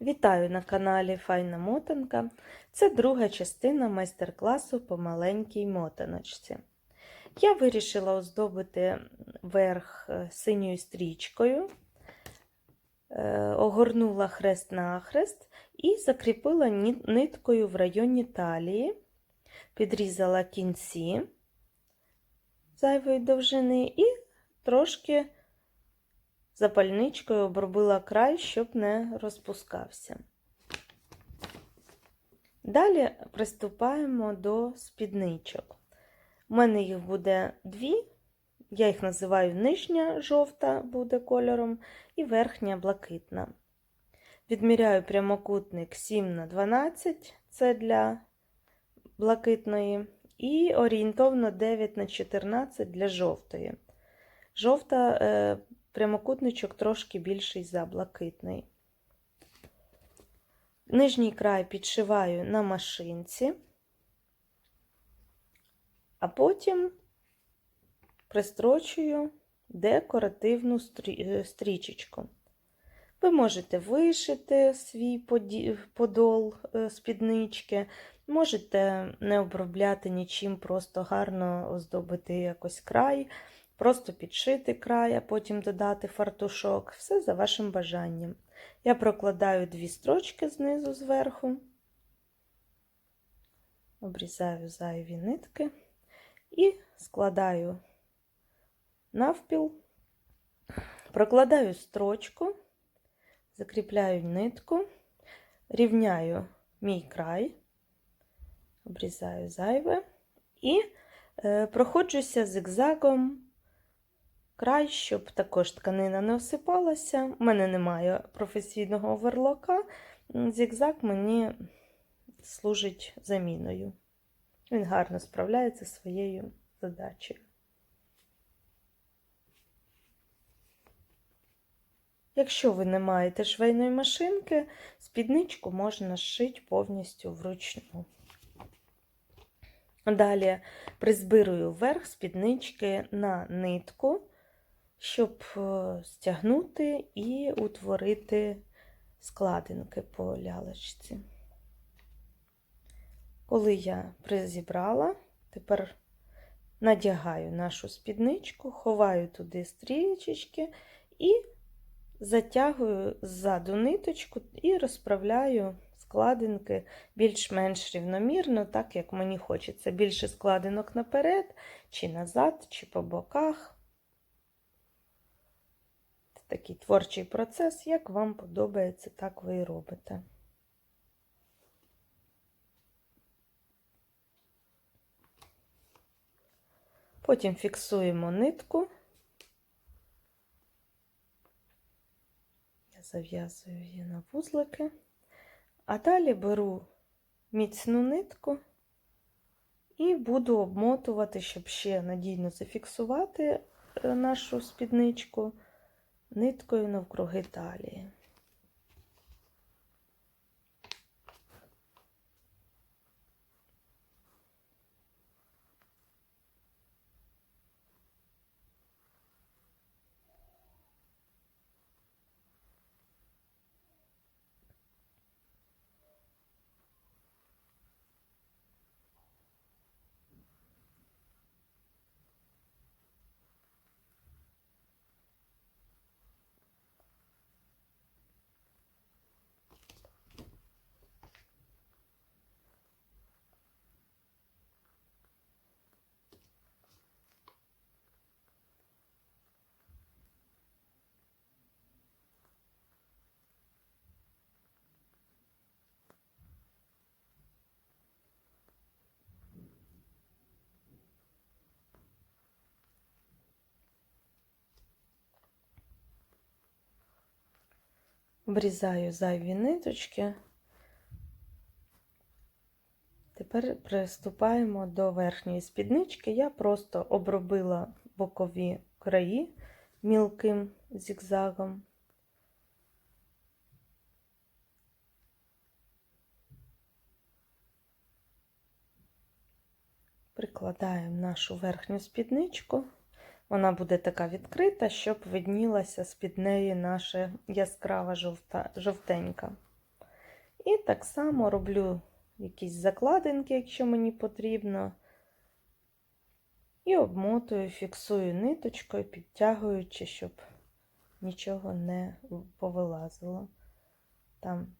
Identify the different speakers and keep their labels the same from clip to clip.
Speaker 1: Вітаю на каналі Файна Мотанка. Це друга частина майстер-класу по маленькій мотаночці. Я вирішила оздобити верх е, синьою стрічкою, е, огорнула хрест-нахрест і закріпила ниткою в районі талії, підрізала кінці зайвої довжини і трошки запальничкою обробила край, щоб не розпускався. Далі приступаємо до спідничок. У мене їх буде дві. Я їх називаю нижня жовта буде кольором і верхня блакитна. Відміряю прямокутник 7 на 12 це для блакитної, і орієнтовно 9 на 14 для жовтої. Жовта е, прямокутничок трошки більший за блакитний. Нижній край підшиваю на машинці, а потім пристрочую декоративну е, стрічечку. Ви можете вишити свій подол е, спіднички, можете не обробляти нічим, просто гарно оздобити якось край, просто підшити край, а потім додати фартушок. Все за вашим бажанням. Я прокладаю дві строчки знизу зверху, обрізаю зайві нитки і складаю навпіл, прокладаю строчку, закріпляю нитку, рівняю мій край, обрізаю зайве і е, проходжуся зигзагом край, щоб також тканина не осипалася. У мене немає професійного оверлока. Зігзаг мені служить заміною. Він гарно справляється зі своєю задачею. Якщо ви не маєте швейної машинки, спідничку можна зшити повністю вручну. Далі призбирую верх спіднички на нитку, щоб е, стягнути і утворити складинки по лялечці. Коли я призібрала, тепер надягаю нашу спідничку, ховаю туди стрічечки і затягую ззаду ниточку і розправляю складинки більш-менш рівномірно, так як мені хочеться. Більше складинок наперед, чи назад, чи по боках. Такий творчий процес, як вам подобається, так ви і робите. Потім фіксуємо нитку. Я зав'язую її на вузлики, а далі беру міцну нитку і буду обмотувати, щоб ще надійно зафіксувати е, нашу спідничку ниткою навкруги талії. Обрізаю зайві ниточки. Тепер приступаємо до верхньої спіднички. Я просто обробила бокові краї мілким зігзагом. Прикладаємо нашу верхню спідничку. Вона буде така відкрита, щоб виднілася з-під неї наша яскрава жовта, жовтенька. І так само роблю якісь закладинки, якщо мені потрібно. І обмотую, фіксую ниточкою, підтягуючи, щоб нічого не повилазило. Там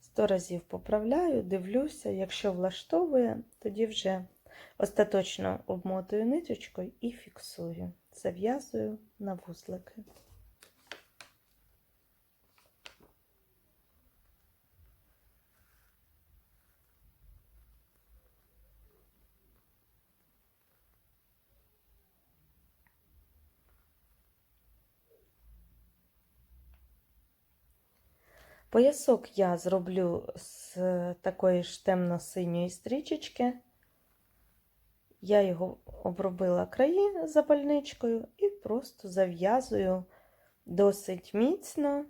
Speaker 1: сто разів поправляю, дивлюся, якщо влаштовує, тоді вже остаточно обмотую ниточкою і фіксую, зав'язую на вузлики. Поясок я зроблю з такої ж темно-синьої стрічечки. Я його обробила краї запальничкою і просто зав'язую досить міцно,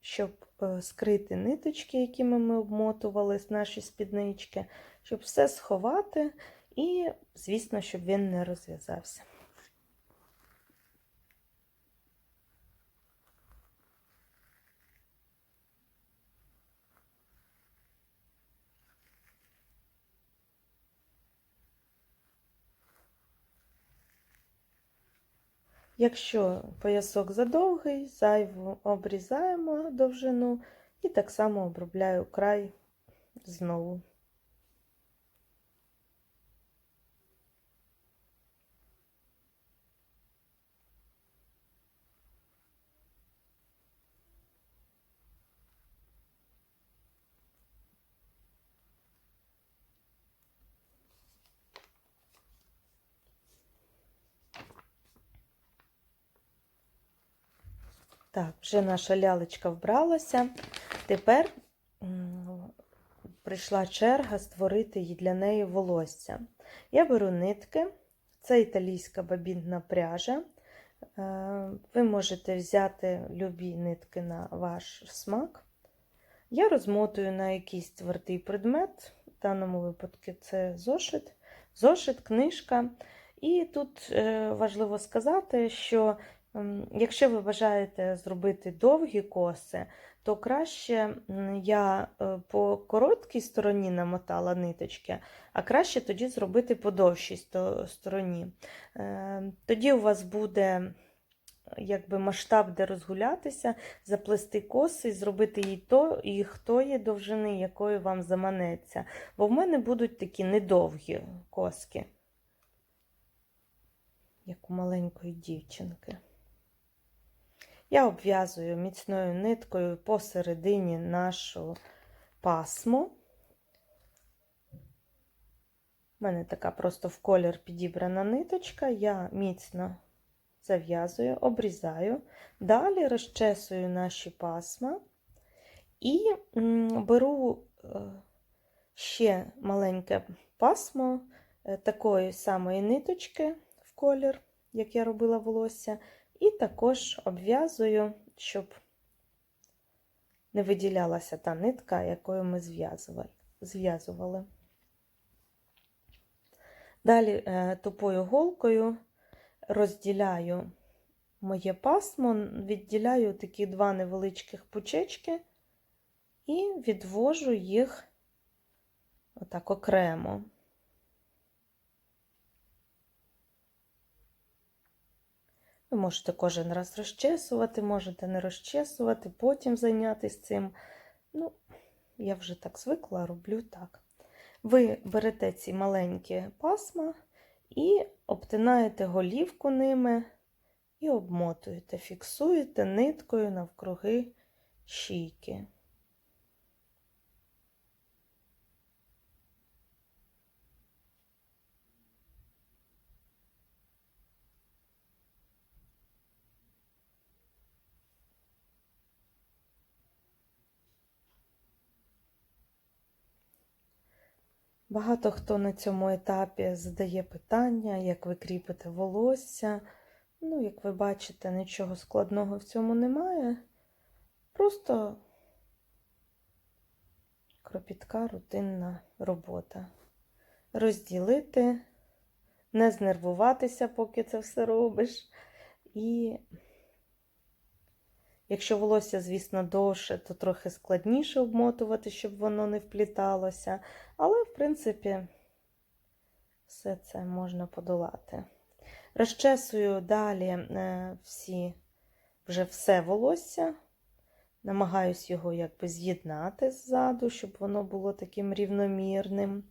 Speaker 1: щоб е, скрити ниточки, якими ми обмотували наші спіднички, щоб все сховати і, звісно, щоб він не розв'язався. Якщо поясок задовгий, зайву обрізаємо довжину і так само обробляю край знову. Так, вже наша лялечка вбралася. Тепер прийшла черга створити для неї волосся. Я беру нитки, це італійська бабінна пряжа. Е, Ви можете взяти любі нитки на ваш смак. Я розмотую на якийсь твердий предмет, в даному випадку це зошит, зошит, книжка. І тут е, важливо сказати, що Якщо ви бажаєте зробити довгі коси, то краще я е, по короткій стороні намотала ниточки, а краще тоді зробити по довшій стороні. Ем, тоді у вас буде якби масштаб, де розгулятися, заплести коси і зробити її то, їх тої довжини, якою вам заманеться. Бо в мене будуть такі недовгі коски, як у маленької дівчинки. Я обв'язую міцною ниткою посередині нашу пасму. У мене така просто в колір підібрана ниточка, я міцно зав'язую, обрізаю, далі розчесую наші пасма і беру е, ще маленьке пасмо е, такої самої ниточки в колір, як я робила волосся. І також обв'язую, щоб не виділялася та нитка, якою ми зв'язували. Далі е, тупою голкою розділяю моє пасмо, відділяю такі два невеличких пучечки і відвожу їх отак окремо. Ви можете кожен раз розчесувати, можете не розчесувати, потім зайнятися цим. Ну, я вже так звикла, роблю так. Ви берете ці маленькі пасма і обтинаєте голівку ними і обмотуєте, фіксуєте ниткою навкруги шийки. Багато хто на цьому етапі задає питання, як ви кріпите волосся. Ну, як ви бачите, нічого складного в цьому немає. Просто кропітка рутинна робота. Розділити, не знервуватися, поки це все робиш. І Якщо волосся, звісно, довше, то трохи складніше обмотувати, щоб воно не впліталося. Але, в принципі, все це можна подолати. Розчесую далі е, всі, вже все волосся. Намагаюсь його якби з'єднати ззаду, щоб воно було таким рівномірним.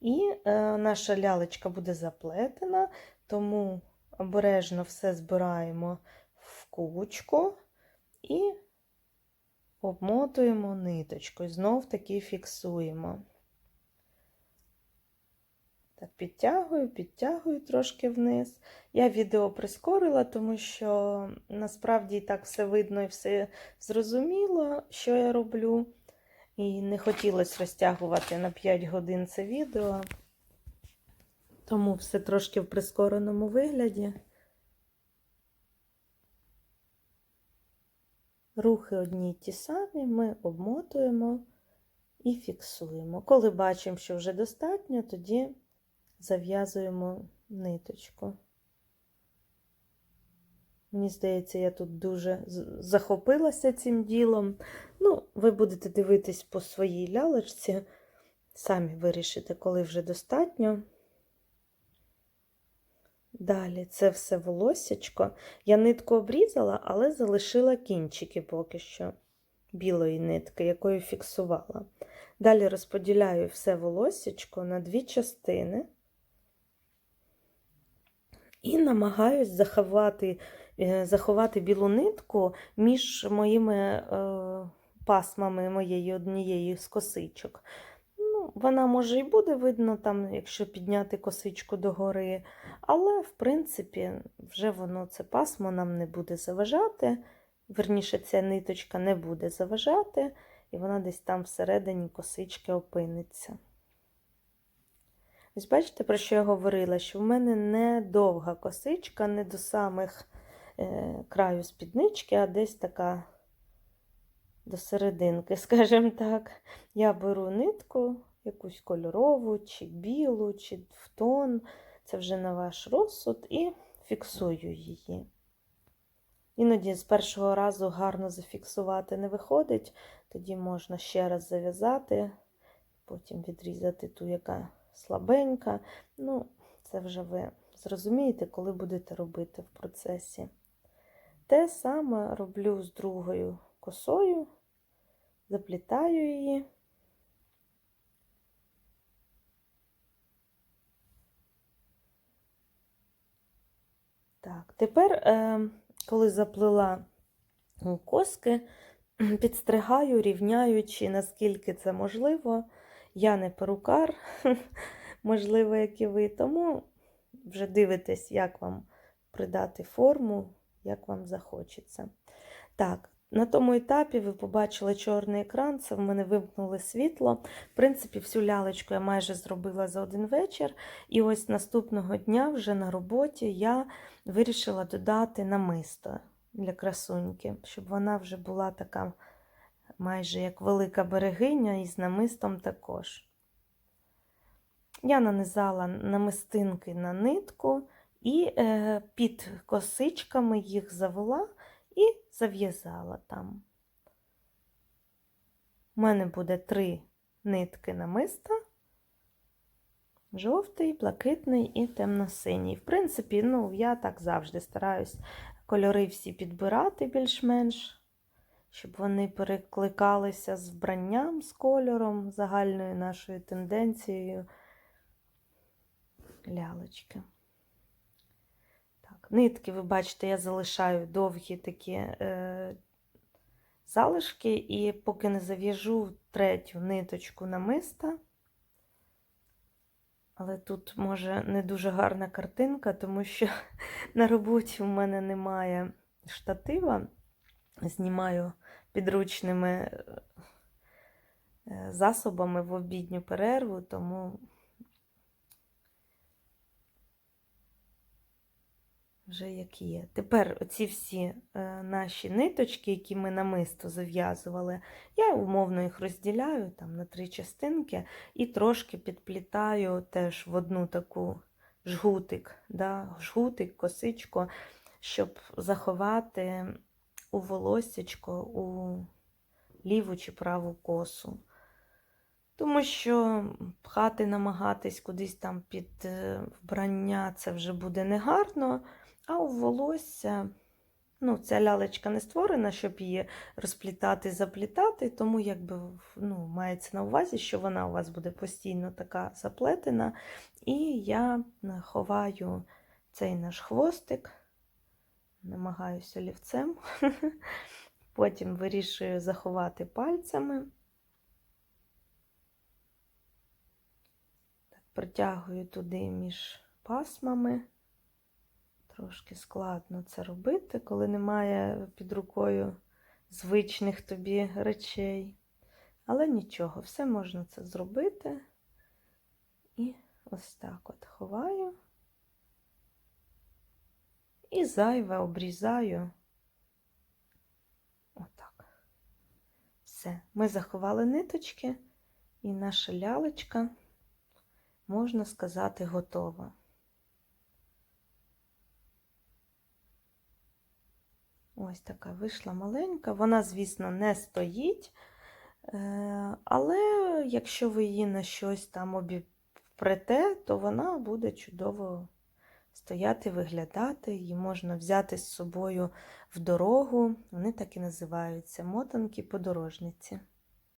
Speaker 1: І е, наша лялечка буде заплетена, тому обережно все збираємо в кучку і обмотуємо ниточкою. Знов таки фіксуємо. Так, підтягую, підтягую трошки вниз. Я відео прискорила, тому що насправді і так все видно і все зрозуміло, що я роблю. І не хотілося розтягувати на 5 годин це відео. Тому все трошки в прискореному вигляді. Рухи одні й ті самі, ми обмотуємо і фіксуємо. Коли бачимо, що вже достатньо, тоді зав'язуємо ниточку. Мені здається, я тут дуже захопилася цим ділом. Ну, ви будете дивитись по своїй лялочці, самі вирішите, коли вже достатньо. Далі це все волосячко. Я нитку обрізала, але залишила кінчики поки що білої нитки, якою фіксувала. Далі розподіляю все волосячко на дві частини і намагаюсь заховати е, заховати білу нитку між моїми е, пасмами моєї однієї з косичок. Вона може і буде видно, там, якщо підняти косичку догори, але, в принципі, вже воно це пасмо нам не буде заважати. Верніше, ця ниточка не буде заважати, і вона десь там всередині косички опиниться. Ось бачите, про що я говорила? Що в мене не довга косичка, не до самих е, краю спіднички, а десь така до серединки, скажімо так. Я беру нитку, якусь кольорову, чи білу, чи в тон, це вже на ваш розсуд, і фіксую її. Іноді з першого разу гарно зафіксувати не виходить, тоді можна ще раз зав'язати, потім відрізати ту, яка слабенька. Ну, це вже ви зрозумієте, коли будете робити в процесі. Те саме роблю з другою косою, заплітаю її. Так, тепер, е, коли заплила коски, підстригаю, рівняючи, наскільки це можливо. Я не перукар, можливо, як і ви, тому вже дивитесь, як вам придати форму, як вам захочеться. Так, на тому етапі ви побачили чорний екран, це в мене вимкнули світло. В принципі, всю лялечку я майже зробила за один вечір. І ось наступного дня, вже на роботі, я вирішила додати намисто для красуньки, щоб вона вже була така майже як велика берегиня, і з намистом також. Я нанизала намистинки на нитку і е, під косичками їх завела і зав'язала там. У мене буде три нитки намиста. Жовтий, блакитний і темно-синій. В принципі, ну, я так завжди стараюсь кольори всі підбирати більш-менш щоб вони перекликалися з вбранням, з кольором, загальною нашою тенденцією лялочки. Нитки, ви бачите, я залишаю довгі такі е, залишки, і поки не зав'яжу третю ниточку намиста, але тут, може, не дуже гарна картинка, тому що на роботі в мене немає штатива. Знімаю підручними е, засобами в обідню перерву, тому вже як є. Тепер оці всі е, наші ниточки, які ми намисто зав'язували, я умовно їх розділяю там на три частинки і трошки підплітаю теж в одну таку жгутик, да, жгутик, косичку, щоб заховати у волоссячко, у ліву чи праву косу. Тому що пхати, намагатись кудись там під е, вбрання це вже буде негарно, а у волосся, ну, ця лялечка не створена, щоб її розплітати, заплітати, тому якби ну, мається на увазі, що вона у вас буде постійно така заплетена. І я ховаю цей наш хвостик, намагаюся олівцем, потім вирішую заховати пальцями. Так, Притягую туди між пасмами. Трошки складно це робити, коли немає під рукою звичних тобі речей. Але нічого, все можна це зробити. І ось так от ховаю. І зайве обрізаю. Отак. Все. Ми заховали ниточки, і наша лялечка, можна сказати, готова. Ось така вийшла маленька. Вона, звісно, не стоїть. Е, Але якщо ви її на щось там обіпрете, то вона буде чудово стояти, виглядати. Її можна взяти з собою в дорогу. Вони так і називаються мотанки подорожниці.